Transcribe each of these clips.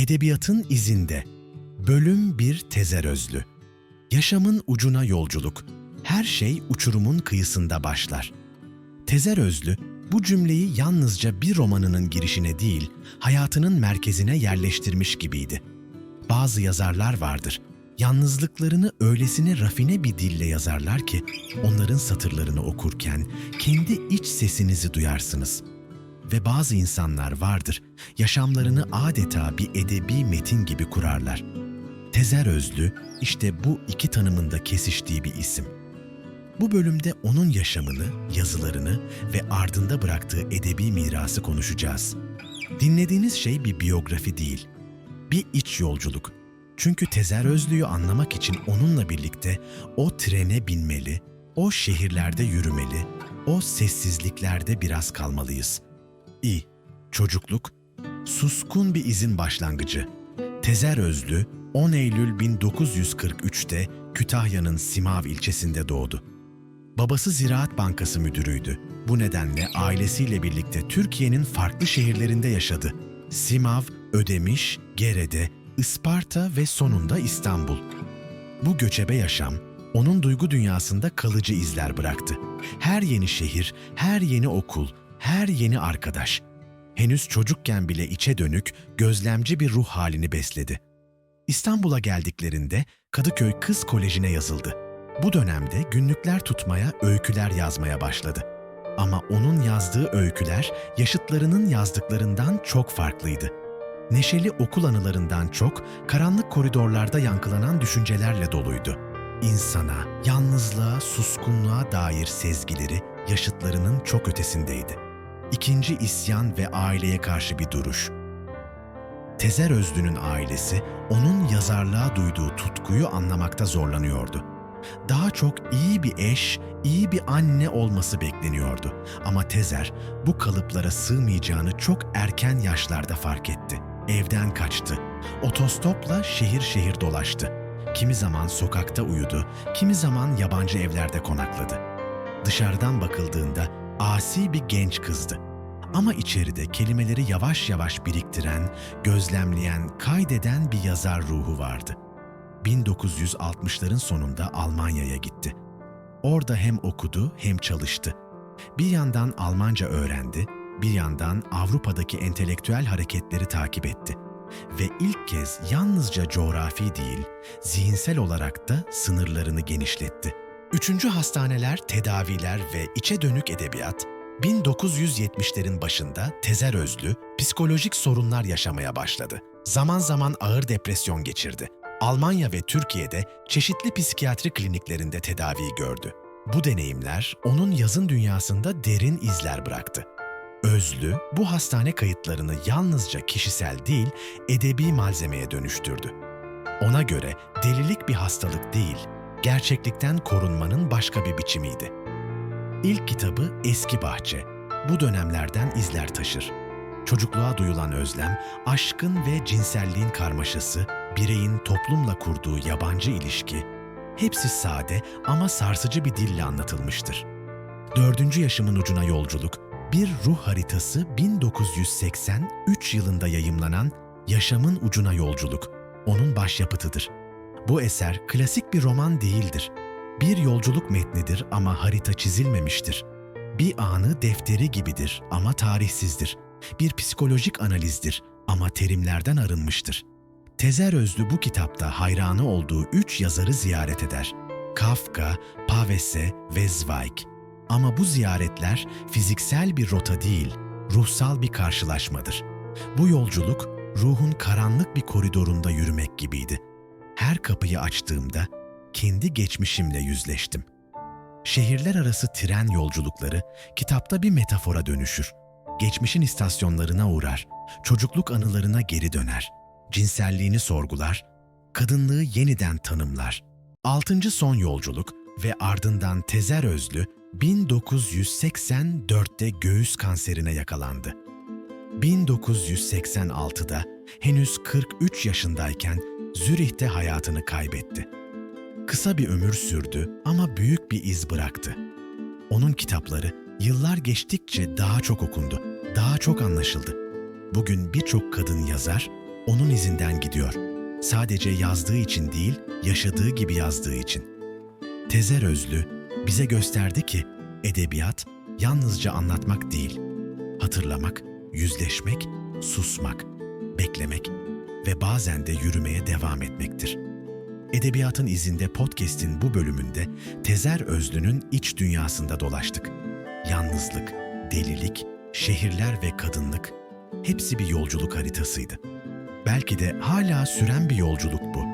Edebiyatın izinde. Bölüm 1 Tezer Özlü. Yaşamın ucuna yolculuk. Her şey uçurumun kıyısında başlar. Tezer Özlü bu cümleyi yalnızca bir romanının girişine değil, hayatının merkezine yerleştirmiş gibiydi. Bazı yazarlar vardır. Yalnızlıklarını öylesine rafine bir dille yazarlar ki onların satırlarını okurken kendi iç sesinizi duyarsınız. Ve bazı insanlar vardır, yaşamlarını adeta bir edebi metin gibi kurarlar. Tezer Özlü işte bu iki tanımında kesiştiği bir isim. Bu bölümde onun yaşamını, yazılarını ve ardında bıraktığı edebi mirası konuşacağız. Dinlediğiniz şey bir biyografi değil, bir iç yolculuk. Çünkü Tezer Özlü'yü anlamak için onunla birlikte o trene binmeli, o şehirlerde yürümeli, o sessizliklerde biraz kalmalıyız. İ. Çocukluk, suskun bir izin başlangıcı. Tezer Özlü, 10 Eylül 1943'te Kütahya'nın Simav ilçesinde doğdu. Babası Ziraat Bankası müdürüydü. Bu nedenle ailesiyle birlikte Türkiye'nin farklı şehirlerinde yaşadı. Simav, Ödemiş, Gerede, Isparta ve sonunda İstanbul. Bu göçebe yaşam, onun duygu dünyasında kalıcı izler bıraktı. Her yeni şehir, her yeni okul, her yeni arkadaş. Henüz çocukken bile içe dönük, gözlemci bir ruh halini besledi. İstanbul'a geldiklerinde Kadıköy Kız Koleji'ne yazıldı. Bu dönemde günlükler tutmaya, öyküler yazmaya başladı. Ama onun yazdığı öyküler yaşıtlarının yazdıklarından çok farklıydı. Neşeli okul anılarından çok karanlık koridorlarda yankılanan düşüncelerle doluydu. İnsana, yalnızlığa, suskunluğa dair sezgileri yaşıtlarının çok ötesindeydi. İkinci isyan ve aileye karşı bir duruş. Tezer Özlü'nün ailesi onun yazarlığa duyduğu tutkuyu anlamakta zorlanıyordu. Daha çok iyi bir eş, iyi bir anne olması bekleniyordu. Ama Tezer bu kalıplara sığmayacağını çok erken yaşlarda fark etti. Evden kaçtı. Otostopla şehir şehir dolaştı. Kimi zaman sokakta uyudu, kimi zaman yabancı evlerde konakladı. Dışarıdan bakıldığında asi bir genç kızdı. Ama içeride kelimeleri yavaş yavaş biriktiren, gözlemleyen, kaydeden bir yazar ruhu vardı. 1960'ların sonunda Almanya'ya gitti. Orada hem okudu hem çalıştı. Bir yandan Almanca öğrendi, bir yandan Avrupa'daki entelektüel hareketleri takip etti. Ve ilk kez yalnızca coğrafi değil, zihinsel olarak da sınırlarını genişletti. Üçüncü hastaneler, tedaviler ve içe dönük edebiyat, 1970'lerin başında Tezer Özlü psikolojik sorunlar yaşamaya başladı. Zaman zaman ağır depresyon geçirdi. Almanya ve Türkiye'de çeşitli psikiyatri kliniklerinde tedavi gördü. Bu deneyimler onun yazın dünyasında derin izler bıraktı. Özlü bu hastane kayıtlarını yalnızca kişisel değil, edebi malzemeye dönüştürdü. Ona göre delilik bir hastalık değil, gerçeklikten korunmanın başka bir biçimiydi. İlk kitabı Eski Bahçe. Bu dönemlerden izler taşır. Çocukluğa duyulan özlem, aşkın ve cinselliğin karmaşası, bireyin toplumla kurduğu yabancı ilişki, hepsi sade ama sarsıcı bir dille anlatılmıştır. Dördüncü yaşımın ucuna yolculuk, bir ruh haritası 1983 yılında yayımlanan Yaşamın Ucuna Yolculuk, onun başyapıtıdır. Bu eser klasik bir roman değildir. Bir yolculuk metnidir ama harita çizilmemiştir. Bir anı defteri gibidir ama tarihsizdir. Bir psikolojik analizdir ama terimlerden arınmıştır. Tezer Özlü bu kitapta hayranı olduğu üç yazarı ziyaret eder. Kafka, Pavese ve Zweig. Ama bu ziyaretler fiziksel bir rota değil, ruhsal bir karşılaşmadır. Bu yolculuk ruhun karanlık bir koridorunda yürümek gibiydi. Her kapıyı açtığımda kendi geçmişimle yüzleştim. Şehirler arası tren yolculukları kitapta bir metafora dönüşür. Geçmişin istasyonlarına uğrar, çocukluk anılarına geri döner, cinselliğini sorgular, kadınlığı yeniden tanımlar. Altıncı son yolculuk ve ardından Tezer Özlü 1984'te göğüs kanserine yakalandı. 1986'da henüz 43 yaşındayken Zürih'te hayatını kaybetti. Kısa bir ömür sürdü ama büyük bir iz bıraktı. Onun kitapları yıllar geçtikçe daha çok okundu, daha çok anlaşıldı. Bugün birçok kadın yazar onun izinden gidiyor. Sadece yazdığı için değil, yaşadığı gibi yazdığı için. Tezer Özlü bize gösterdi ki edebiyat yalnızca anlatmak değil, hatırlamak, yüzleşmek, susmak, beklemek ve bazen de yürümeye devam etmektir. Edebiyatın izinde podcast'in bu bölümünde Tezer Özlü'nün iç dünyasında dolaştık. Yalnızlık, delilik, şehirler ve kadınlık hepsi bir yolculuk haritasıydı. Belki de hala süren bir yolculuk bu.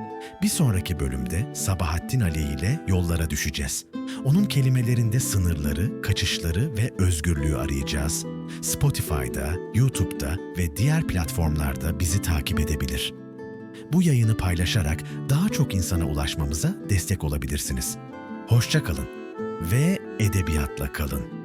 Bir sonraki bölümde Sabahattin Ali ile yollara düşeceğiz. Onun kelimelerinde sınırları, kaçışları ve özgürlüğü arayacağız. Spotify'da, YouTube'da ve diğer platformlarda bizi takip edebilir. Bu yayını paylaşarak daha çok insana ulaşmamıza destek olabilirsiniz. Hoşça kalın ve edebiyatla kalın.